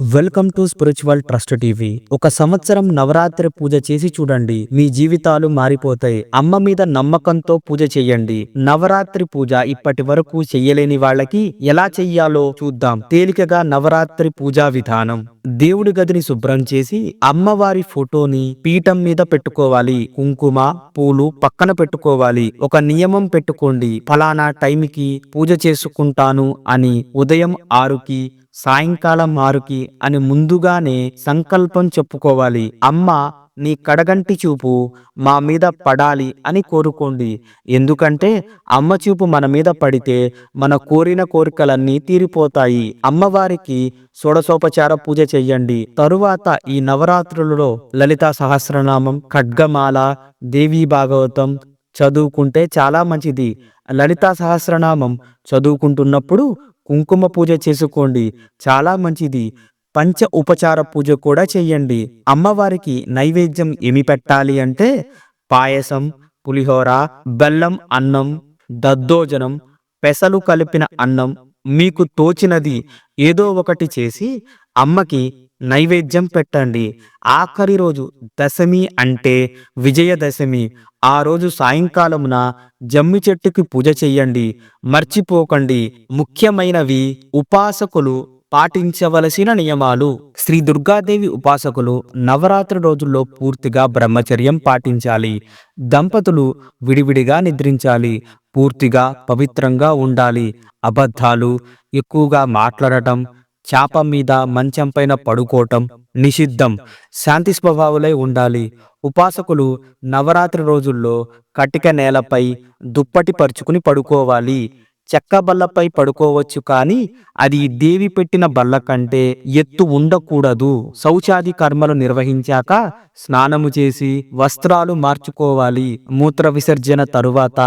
Welcome to spiritual trust TV. ఒక సంవత్సరం నవరాత్రి పూజ చేసి చూడండి. మీ జీవితాలు మారిపోతాయి. అమ్మ మీద నమ్మకంతో పూజ చేయండి. నవరాత్రి పూజ ఇప్పటి వరకు చెయ్యలేని వాళ్ళకి ఎలా చెయ్యాలో చూద్దాం. తేలికగా నవరాత్రి పూజా విధానం. దేవుడి గదిని శుభ్రం చేసి అమ్మవారి ఫోటోని పీఠం మీద పెట్టుకోవాలి. కుంకుమ పూలు పక్కన పెట్టుకోవాలి. ఒక నియమం పెట్టుకోండి. ఫలానా టైంకి పూజ చేసుకుంటాను అని ఉదయం ఆరుకి సాయంకాలం ఆరుకి అని ముందుగానే సంకల్పం చెప్పుకోవాలి. అమ్మ నీ కడగంటి చూపు మా మీద పడాలి అని కోరుకోండి. ఎందుకంటే అమ్మ చూపు మన మీద పడితే మన కోరిన కోరికలన్నీ తీరిపోతాయి. అమ్మవారికి షోడశోపచార పూజ చెయ్యండి. తరువాత ఈ నవరాత్రులలో లలితా సహస్రనామం ఖడ్గమాల దేవీ భాగవతం చదువుకుంటే చాలా మంచిది. లలితా సహస్రనామం చదువుకుంటున్నప్పుడు కుంకుమ పూజ చేసుకోండి. చాలా మంచిది. పంచ ఉపచార పూజ కూడా చెయ్యండి. అమ్మవారికి నైవేద్యం ఏమి పెట్టాలి అంటే పాయసం పులిహోర బెల్లం అన్నం దద్దోజనం పెసలు కలిపిన అన్నం మీకు తోచినది ఏదో ఒకటి చేసి అమ్మకి నైవేద్యం పెట్టండి. ఆఖరి రోజు దశమి అంటే విజయదశమి. ఆ రోజు సాయంకాలమున జమ్మి చెట్టుకి పూజ చెయ్యండి. మర్చిపోకండి. ముఖ్యమైనవి ఉపాసకులు పాటించవలసిన నియమాలు. శ్రీ దుర్గాదేవి ఉపాసకులు నవరాత్రి రోజుల్లో పూర్తిగా బ్రహ్మచర్యం పాటించాలి. దంపతులు విడివిడిగా నిద్రించాలి. పూర్తిగా పవిత్రంగా ఉండాలి. అబద్ధాలు ఎక్కువగా మాట్లాడటం చాప మీద మంచం పైన పడుకోవటం నిషిద్ధం. శాంతి స్వభావులై ఉండాలి. ఉపాసకులు నవరాత్రి రోజుల్లో కటిక నేలపై దుప్పటి పరుచుకుని పడుకోవాలి. చెక్క బల్లపై పడుకోవచ్చు కానీ అది దేవి పెట్టిన బల్ల కంటే ఎత్తు ఉండకూడదు. శౌచాది కర్మలు నిర్వహించాక స్నానము చేసి వస్త్రాలు మార్చుకోవాలి. మూత్ర విసర్జన తరువాత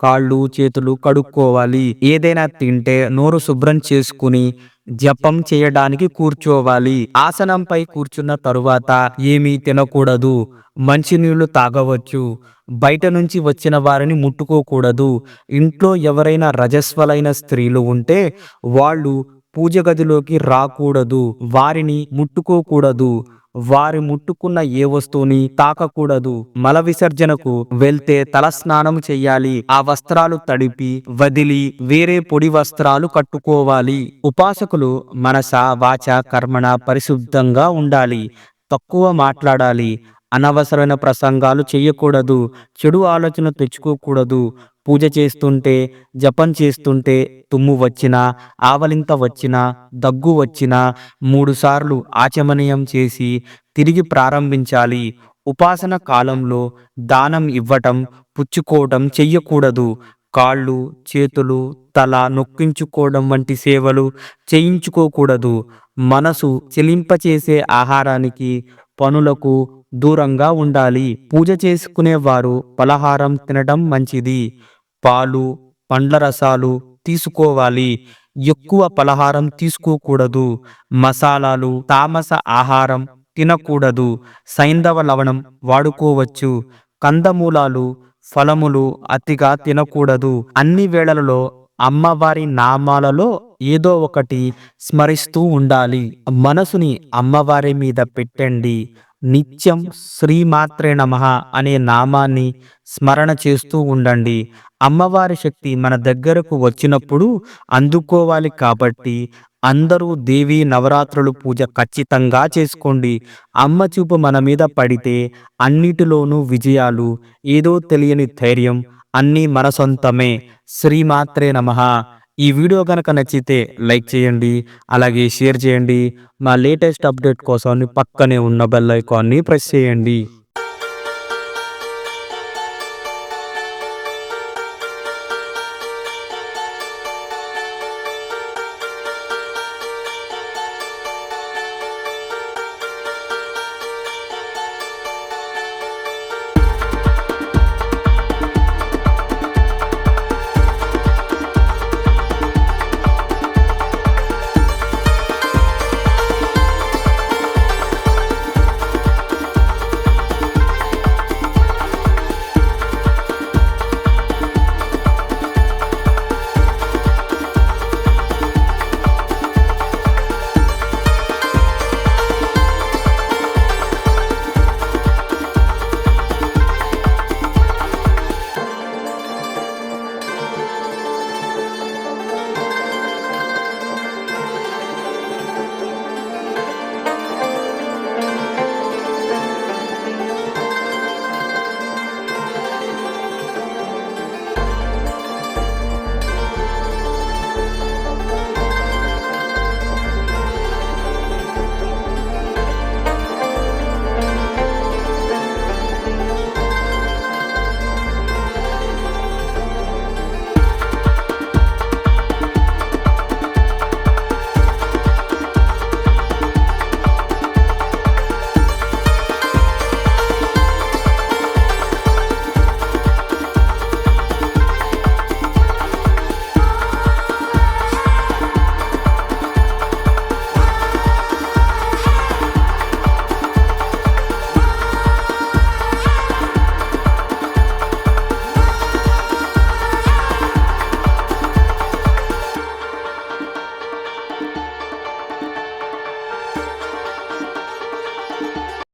కాళ్ళు చేతులు కడుక్కోవాలి. ఏదైనా తింటే నోరు శుభ్రం చేసుకుని జపం చేయడానికి కూర్చోవాలి. ఆసనంపై కూర్చున్న తరువాత ఏమీ తినకూడదు. మంచినీళ్ళు తాగవచ్చు. బయట నుంచి వచ్చిన వారిని ముట్టుకోకూడదు. ఇంట్లో ఎవరైనా రజస్వలైన స్త్రీలు ఉంటే వాళ్ళు పూజ గదిలోకి రాకూడదు. వారిని ముట్టుకోకూడదు. వారి ముట్టుకున్న ఏ వస్తువుని తాకకూడదు. మల విసర్జనకు వెళ్తే తలస్నానం చెయ్యాలి ఆ వస్త్రాలు తడిపి వదిలి వేరే పొడి వస్త్రాలు కట్టుకోవాలి. ఉపాసకులు మనస వాచ కర్మణ పరిశుద్ధంగా ఉండాలి. తక్కువ మాట్లాడాలి. అనవసరమైన ప్రసంగాలు చేయకూడదు. చెడు ఆలోచన తెచ్చుకోకూడదు. పూజ చేస్తుంటే జపం చేస్తుంటే తుమ్ము వచ్చినా ఆవలింత వచ్చినా దగ్గు వచ్చినా మూడుసార్లు ఆచమనీయం చేసి తిరిగి ప్రారంభించాలి. ఉపాసన కాలంలో దానం ఇవ్వటం పుచ్చుకోవటం చెయ్యకూడదు. కాళ్ళు చేతులు తల నొక్కించుకోవడం వంటి సేవలు చేయించుకోకూడదు. మనసు చెలింపచేసే ఆహారానికి పనులకు దూరంగా ఉండాలి. పూజ చేసుకునేవారు పలహారం తినడం మంచిది. పాలు పండ్ల రసాలు తీసుకోవాలి. ఎక్కువ పలహారం తీసుకోకూడదు. మసాలాలు తామస ఆహారం తినకూడదు. సైంధవ లవణం వాడుకోవచ్చు. కందమూలాలు ఫలములు అతిగా తినకూడదు. అన్ని వేళలలో అమ్మవారి నామాలలో ఏదో ఒకటి స్మరిస్తూ ఉండాలి. మనసుని అమ్మవారి మీద పెట్టండి. నిత్యం శ్రీమాత్రే నమ అనే నామాన్ని స్మరణ చేస్తూ ఉండండి. అమ్మవారి శక్తి మన దగ్గరకు వచ్చినప్పుడు అందుకోవాలి కాబట్టి అందరూ దేవి నవరాత్రులు పూజ ఖచ్చితంగా చేసుకోండి. అమ్మ చూపు మన మీద పడితే అన్నిటిలోనూ విజయాలు ఏదో తెలియని ధైర్యం అన్నీ మన సొంతమే. శ్రీమాత్రే నమ. ఈ వీడియో కనుక నచ్చితే లైక్ చేయండి అలాగే షేర్ చేయండి. మా లేటెస్ట్ అప్డేట్ కోసం పక్కనే ఉన్న బెల్ ఐకాన్ని ప్రెస్ చేయండి.